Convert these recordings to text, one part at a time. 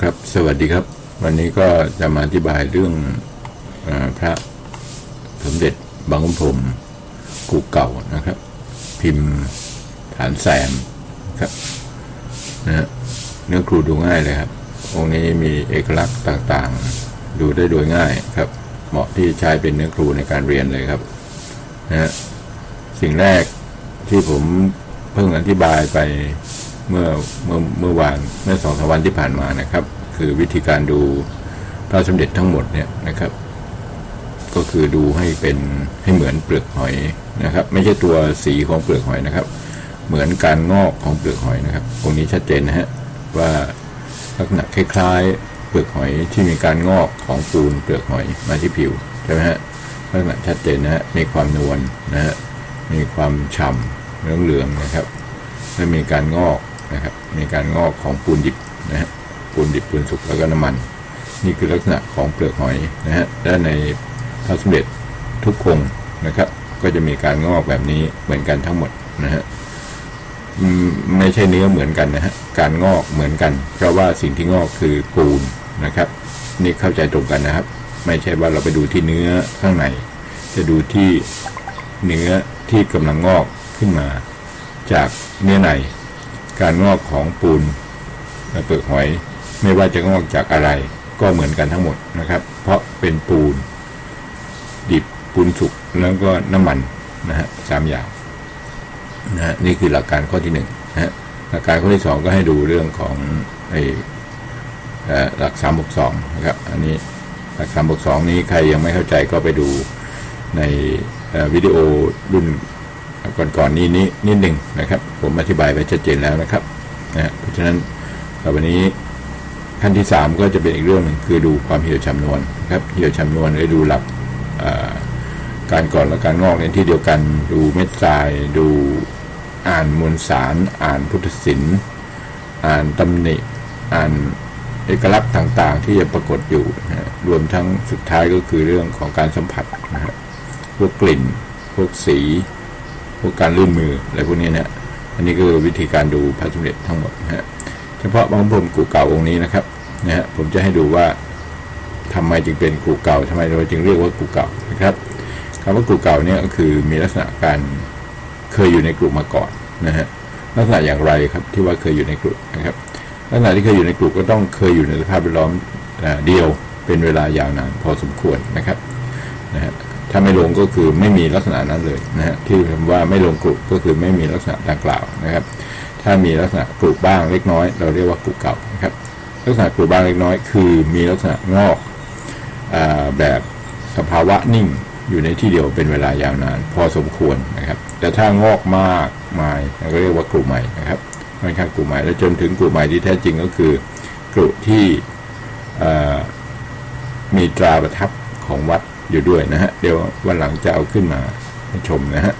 ครับ สวัสดีครับ วันนี้ก็จะมาอธิบายเรื่องอพระสมเด็จบางขุนพรมกูเก่านะครับ พิมพ์ฐานแสมครับนะฮะเนื้อครูดูง่ายเลยครับ องค์นี้มีเอกลักษณ์ต่างๆ ดูได้โดยง่ายครับ เหมาะที่ใช้เป็นเนื้อครูในการเรียนเลยครับนะฮะสิ่งแรกที่ผมเพิ่งอธิบายไป เมื่อเมื่อเมื่อวานเมื่อสองสามวันที่ผ่านมานะครับ คือวิธีการดูพระสมเด็จทั้งหมดเนี่ยนะครับ ก็คือดูให้เป็นให้เหมือนเปลือกหอยนะครับ ไม่ใช่ตัวสีของเปลือกหอยนะครับ เหมือนการงอกของเปลือกหอยนะครับ ตรงนี้ชัดเจนนะฮะว่าลักษณะคล้ายๆ เปลือกหอยที่มีการงอกของปูนเปลือกหอยมาที่ผิวใช่ไหมฮะลักษณะชัดเจนนะฮะมีความนวลนะฮะมีความฉ่ำเหลืองๆนะครับและมีการงอก นะครับ มีการงอกของปูนดิบนะฮะปูนดิบปูนสุกแล้วก็น้ำมัน นี่คือลักษณะของเปลือกหอยนะฮะและในพระสมเด็จทุกองนะครับ ก็จะมีการงอกแบบนี้เหมือนกันทั้งหมดนะฮะไม่ใช่เนื้อเหมือนกันนะฮะการงอกเหมือนกัน เพราะว่าสิ่งที่งอกคือปูนนะครับ นี่เข้าใจตรงกันนะครับ ไม่ใช่ว่าเราไปดูที่เนื้อข้างในจะดูที่เนื้อที่กำลังงอกขึ้นมาจากเนื้อใน การงอกของปูนเปลือกหอย ไม่ว่าจะงอกจากอะไร ก็เหมือนกันทั้งหมดนะครับ เพราะเป็นปูน ดิบปูนสุกแล้วก็น้ำมันนะฮะสามอย่างนะฮะนี่คือหลักการข้อที่หนึ่งนะฮะหลักการข้อที่สองก็ให้ดูเรื่องของไอ้เอ่อหลักสามบวกสองนะครับ อันนี้หลักสามบวกสองนี้ใครยังไม่เข้าใจก็ไปดูในวิดีโอรุ่น ก่อนๆนี้นี้นิดหนึ่งนะครับ ผมอธิบายไปชัดเจนแล้วนะครับนะเพราะฉะนั้นต่อไปนี้ขั้นที่ 3 ก็จะเป็นอีกเรื่องหนึ่งคือดูความเหี่ยวชำนวนครับเหี่ยวชำนวนหรือดูหลักการก่อนและการงอกในที่เดียวกัน ดูเม็ดทราย ดูอ่านมวลสาร อ่านพุทธศิลป์อ่านตำหนิอ่านเอกลักษณ์ต่างๆ ที่จะปรากฏอยู่นะฮะรวมทั้งสุดท้ายก็คือเรื่องของการสัมผัสนะฮะพวกกลิ่น พวกสี พวกการลื่นมืออะไรพวกนี้เนี่ย อันนี้ก็คือวิธีการดูพระสมเด็จทั้งหมดนะฮะเฉพาะบางพรมกูเก่าองค์นี้นะครับนะฮะผมจะให้ดูว่าทำไมจึงเป็นกูเก่าทำไมเราจึงเรียกว่ากูเก่านะครับคำว่ากูเก่าเนี่ยก็คือมีลักษณะการเคยอยู่ในกลุ่มมาก่อนนะฮะลักษณะอย่างไรครับที่ว่าเคยอยู่ในกลุ่มนะครับลักษณะที่เคยอยู่ในกลุ่มก็ต้องเคยอยู่ในสภาพแวดล้อมเดียวเป็นเวลายาวนานพอสมควรนะครับนะฮะ ถ้าไม่ลงก็คือไม่มีลักษณะนั้นเลยนะฮะที่คำว่าไม่ลงกลุ่มก็คือไม่มีลักษณะดังกล่าวนะครับ ถ้ามีลักษณะกรุบ้างเล็กน้อย เราเรียกว่ากรุเก่านะครับ ลักษณะกรุบ้างเล็กน้อย คือมีลักษณะงอกอแบบสภาวะนิ่งอยู่ในที่เดียวเป็นเวลายาวนาน พอสมควรนะครับ แต่ถ้างอกมากมายเราก็เรียกว่ากรุใหม่นะครับค่อนข้างกรุใหม่แล้วจนถึงกรุใหม่ที่แท้จริงก็คือกรุที่มีตราประทับของวัด อยู่ด้วยนะฮะ เดี๋ยววันหลังจะเอาขึ้นมาให้ชมนะฮะ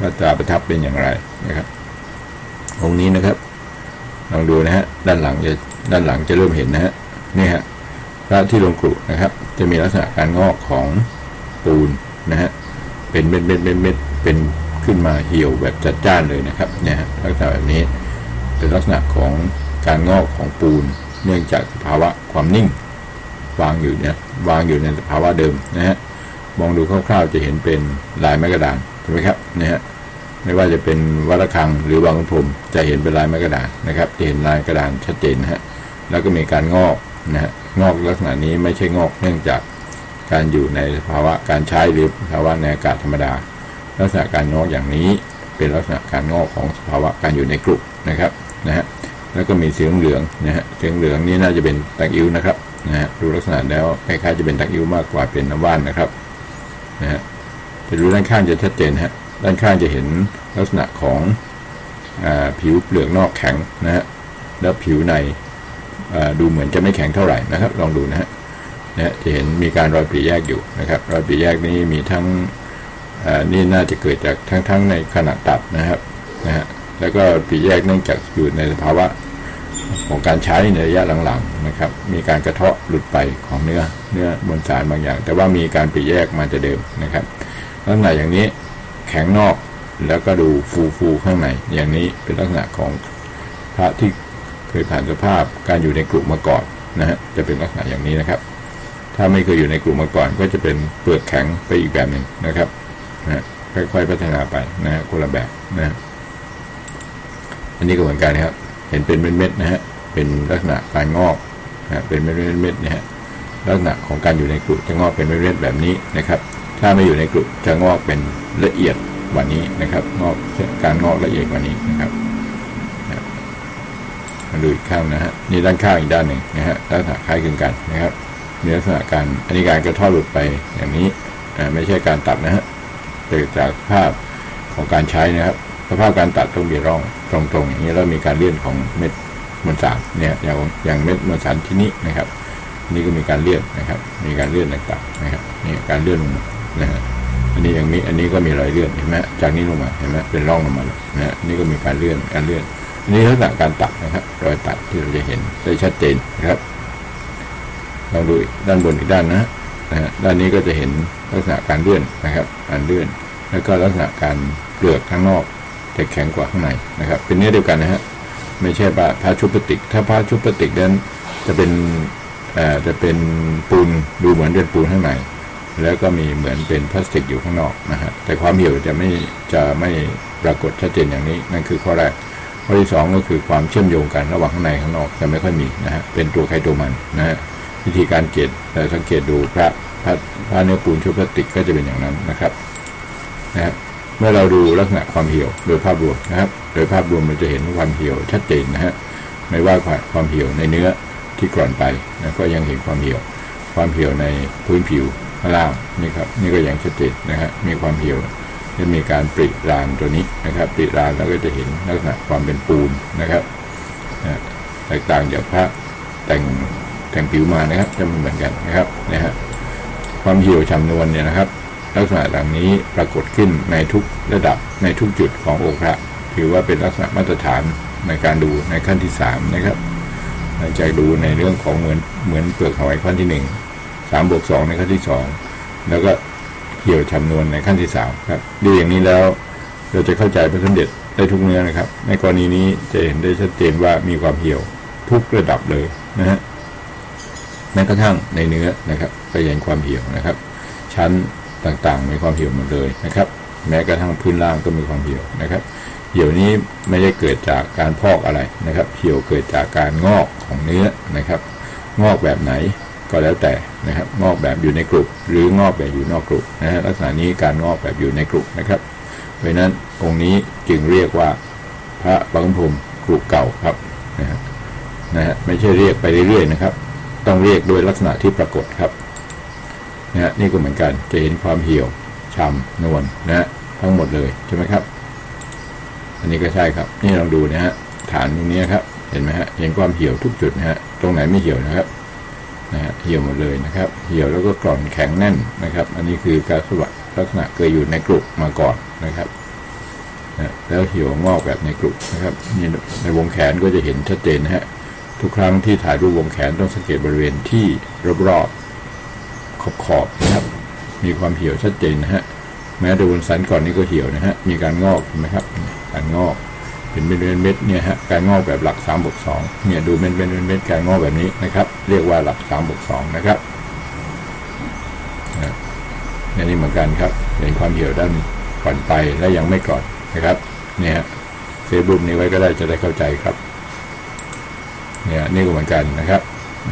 ว่าตราประทับเป็นอย่างไรนะครับองค์นี้นะครับลองดูนะฮะด้านหลังจะด้านหลังจะเริ่มเห็นนะฮะนี่ฮะพระที่ลงกรุนะครับ จะมีลักษณะการงอกของปูนนะฮะเป็นเม็ดเม็ดเม็ดเม็ดเป็นขึ้นมาเหี่ยวแบบจัดจ้านเลยนะครับเนี่ยฮะลักษณะแบบนี้เป็นลักษณะของการงอกของปูน เนื่องจากสภาวะความนิ่ง วางอยู่เนี่ยวางอยู่ในภาวะเดิมนะฮะมองดูคร่าวๆจะเห็นเป็นลายไม้กระดานเห็นไหมครับนี่ยฮะไม่ว่าจะเป็นวัดระฆังหรือบางพรมจะเห็นเป็นลายไม้กระดานนะครับจะเห็นลายกระดานชัดเจนนะฮะแล้วก็มีการงอกนะฮะงอกลักษณะนี้ไม่ใช่งอกเนื่องจากการอยู่ในภาวะการใช้หรือภาวะในอากาศธรรมดา ลักษณะการงอกอย่างนี้เป็นลักษณะการงอกของสภาวะการอยู่ในกลุ่มนะครับนะฮะแล้วก็มีสีเหลืองนะฮะสีเหลืองนี่น่าจะเป็นตังอิ้วนะครับ นะฮะดูลักษณะแล้วคล้ายๆจะเป็นตังอิ้วมากกว่าเป็นน้ำว่านนะครับนะฮะแต่ดูด้านข้างจะชัดเจนฮะด้านข้างจะเห็นลักษณะของอผิวเปลือกนอกแข็งนะฮะแล้วผิวในดูเหมือนจะไม่แข็งเท่าไหร่นะครับ ลองดูนะฮะนะจะเห็นมีการรอยปรีแยกอยู่นะครับ รอยปรีแยกนี้มีทั้งนี่น่าจะเกิดจากทั้งทั้งในขณะตัดนะครับนะฮะแล้วก็ปรีแยกเนื่องจากอยู่ในสภาวะ ของการใช้ในระยะหลังๆนะครับ มีการกระเทาะหลุดไปของเนื้อเนื้อมวลสารบางอย่าง แต่ว่ามีการปรีแยกมาจะเดิมนะครับลักษณะอย่างนี้แข็งนอกแล้วก็ดูฟูฟูๆข้างในอย่างนี้เป็นลักษณะของพระที่เคยผ่านสภาพการอยู่ในกลุ่มมาก่อนนะฮะจะเป็นลักษณะอย่างนี้นะครับ ถ้าไม่เคยอยู่ในกลุ่มมาก่อนก็จะเป็นเปลือกแข็งไปอีกแบบหนึ่งนะครับนะฮะค่อยๆพัฒนาไปนะฮะคนละแบบนะฮะอันนี้ก็เหมือนกันนะครับ เห็นเป็นเม็ดๆนะฮะเป็นลักษณะการงอกนะฮะเป็นเม็ดๆๆนะฮะลักษณะของการอยู่ในกลุ่มจะงอกเป็นเม็ดๆแบบนี้นะครับ ถ้าไม่อยู่ในกลุ่มจะงอกเป็นละเอียดกว่านี้นะครับ งอกการงอกละเอียดกว่านี้นะครับมาดูอีกข้างนะฮะนี่ด้านข้างอีกด้านหนึ่งนะฮะลักษณะคล้ายคลึงกันนะครับ มีลักษณะการอันนี้การกระเทอดหลุดไปอย่างนี้ไม่ใช่การตัดนะฮะเกิดจากภาพของการใช้นะครับ สภาพการตัดต้องมีร่องตรงๆอย่างนี้แล้วมีการเลื่อนของเม็ดมวลสารเนี่ยอย่างอย่างเม็ดมวลสารที่นี้นะครับ นี่ก็มีการเลื่อนนะครับ มีการเลื่อนต่างๆนะครับนี่การเลื่อนลงมานะฮะอันนี้อย่างนี้อันนี้ก็มีรอยเลื่อนเห็นไหมจากนี้ลงมาเห็นไหมเป็นร่องลงมาเลยนะฮะนี่ก็มีการเลื่อนการเลื่อนอันนี้ลักษณะการตัดนะครับ รอยตัดที่เราจะเห็นได้ชัดเจนนะครับลองดูด้านบนอีกด้านนะนะฮะด้านนี้ก็จะเห็นลักษณะการเลื่อนนะครับ การเลื่อน แล้วก็ลักษณะการเปลือกข้างนอก จะแข็งกว่าข้างในนะครับ เป็นเนื้อเดียวกันนะฮะไม่ใช่ผ้าผ้าชุบพลาสติก ถ้าผ้าชุบพลาสติกนั้นจะเป็นจะเป็นปูนดูเหมือนเป็นปูนข้างในแล้วก็มีเหมือนเป็นพลาสติกอยู่ข้างนอกนะฮะแต่ความเหี่ยวจะไม่จะไม่ปรากฏชัดเจนอย่างนี้นั่นคือข้อแรกข้อที่สองก็คือความเชื่อมโยงกันระหว่างข้างในข้างนอกจะไม่ค่อยมีนะฮะเป็นตัวใครตัวมันนะฮะวิธีการเกตแต่สังเกตดูพระพระพระเนื้อปูนชุบพลาสติกก็จะเป็นอย่างนั้นนะครับนะฮะ เมื่อเราดูลักษณะความเหี่ยวโดยภาพรวมนะครับ โดยภาพรวมเราจะเห็นความเหี่ยวชัดเจนนะฮะไม่ว่าความเหี่ยวในเนื้อที่กร่อนไปนะก็ยังเห็นความเหี่ยว ความเหี่ยวในพื้นผิวข้างล่างนี่ครับนี่ก็ยังชัดเจนนะฮะมีความเหี่ยวจะมีการปริรางตัวนี้นะครับปริรางแล้วก็จะเห็นลักษณะความเป็นปูนนะครับแตกต่างจากพระแต่งแต่งผิวมานะครับจะไม่เหมือนกันนะครับนะฮะความเหี่ยวชำนวนเนี่ยนะครับ ลักษณะดังนี้ปรากฏขึ้นในทุกระดับในทุกจุดขององค์พระ ถือว่าเป็นลักษณะมาตรฐานในการดูในขั้นที่สามนะครับหลังจากดูในเรื่องของเหมือนเหมือนเปลือกหอยขั้นที่หนึ่งสามบวกสองในขั้นที่สองแล้วก็เหี่ยวชำนวนในขั้นที่สามครับดูอย่างนี้แล้วเราจะเข้าใจพระสมเด็จได้ทุกเนื้อนะครับ ในกรณีนี้จะเห็นได้ชัดเจนว่ามีความเหี่ยวทุกระดับเลยนะฮะแม้กระทั่งในเนื้อนะครับก็ยังความเหี่ยวนะครับ ชั้น ต่างๆ มีความเหี่ยวหมดเลยนะครับ แม้กระทั่งพื้นล่างก็มีความเหี่ยวนะครับ เหี่ยวนี้ไม่ได้เกิดจากการพอกอะไรนะครับ เหี่ยวเกิดจากการงอกของเนื้อนะครับ งอกแบบไหนก็แล้วแต่นะครับ งอกแบบอยู่ในกลุ่มหรืองอกแบบอยู่นอกกลุ่มนะฮะลักษณะนี้การงอกแบบอยู่ในกลุ่มนะครับเพราะนั้นองค์นี้จึงเรียกว่าพระบางพรมกลุ่มเก่าครับนะฮะนะฮะไม่ใช่เรียกไปเรื่อยๆนะครับ ต้องเรียกโดยลักษณะที่ปรากฏครับ นะนี่ก็เหมือนกันจะเห็นความเหี่ยวช้ำนวลนะฮะทั้งหมดเลยใช่ไหมครับ อันนี้ก็ใช่ครับ นี่ลองดูนะฮะฐานตรงนี้ครับ เห็นไหมฮะเห็นความเหี่ยวทุกจุดนะฮะตรงไหนไม่เหี่ยวนะครับนะฮะเหี่ยวหมดเลยนะครับ เหี่ยวแล้วก็กร่อนแข็งแน่นนะครับ อันนี้คือการสวัสดลักษณะเคยอยู่ในกลุ่มมาก่อนนะครับนะแล้วเหี่ยวงอกแบบในกลุ่มนะครับนี่ในวงแขนก็จะเห็นชัดเจนนะฮะทุกครั้งที่ถ่ายรูปวงแขนต้องสังเกตบริเวณที่รอบๆ ขอบๆนะครับ มีความเหี่ยวชัดเจนนะฮะแม้แต่บนสันก่อนนี้ก็เหี่ยวนะฮะมีการงอกเห็นไหมครับ การงอกเป็นเม็ดเม็ดๆเนี่ยฮะการงอกแบบหลัก3บวก2เนี่ยดูเม็ดเม็ดเม็ดๆการงอกแบบนี้นะครับ เรียกว่าหลัก3บวก2นะครับนะอันนี้เหมือนกันครับเป็นความเหี่ยวด้านก่อนไปและยังไม่ก่อนนะครับ เนี่ยเฟซบุ๊กนี้ไว้ก็ได้จะได้เข้าใจครับ เนี่ยนี่ก็เหมือนกันนะครับ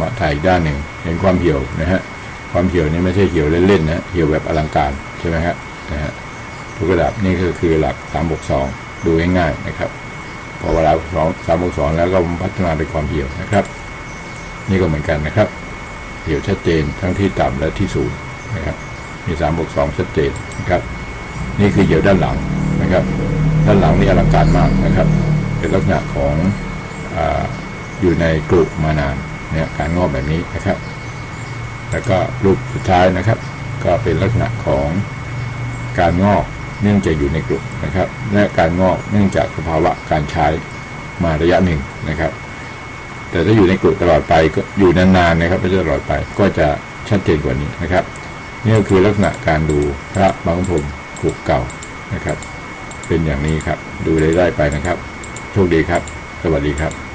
มาถ่ายอีกด้านหนึ่งเห็นความเหี่ยวนะฮะ ความเหี่ยวนี่ไม่ใช่เหี่ยวเล่นๆนะเหี่ยวแบบอลังการใช่ไหมครับนะฮะทุกระดับนี่ก็คือหลัก3บวก2ดูง่ายๆนะครับ พอเวลาสองสามบวกสองแล้วก็พัฒนาเป็นความเหี่ยวนะครับ นี่ก็เหมือนกันนะครับ เหี่ยวชัดเจนทั้งที่ต่ำและที่สูงนะครับ มี3บวก2ชัดเจนนะครับ นี่คือเหี่ยวด้านหลังนะครับ ด้านหลังนี่อลังการมากนะครับ เป็นลักษณะของออยู่ในกลุ่มมานานเนี่ยการงอกแบบนี้นะครับ แล้วก็รูปสุดท้ายนะครับ ก็เป็นลักษณะของการงอกเนื่องจากอยู่ในกลุ่มนะครับ และการงอกเนื่องจากสภาวะการใช้มาระยะหนึ่งนะครับ แต่ถ้าอยู่ในกลุ่มตลอดไปก็อยู่นานๆนะครับไม่ใช่ตลอดไปก็จะชัดเจนกว่านี้นะครับนี่ก็คือลักษณะการดูพระบางพรมกลุ่มเก่านะครับ เป็นอย่างนี้ครับ ดูได้ได้ไปนะครับ โชคดีครับ สวัสดีครับ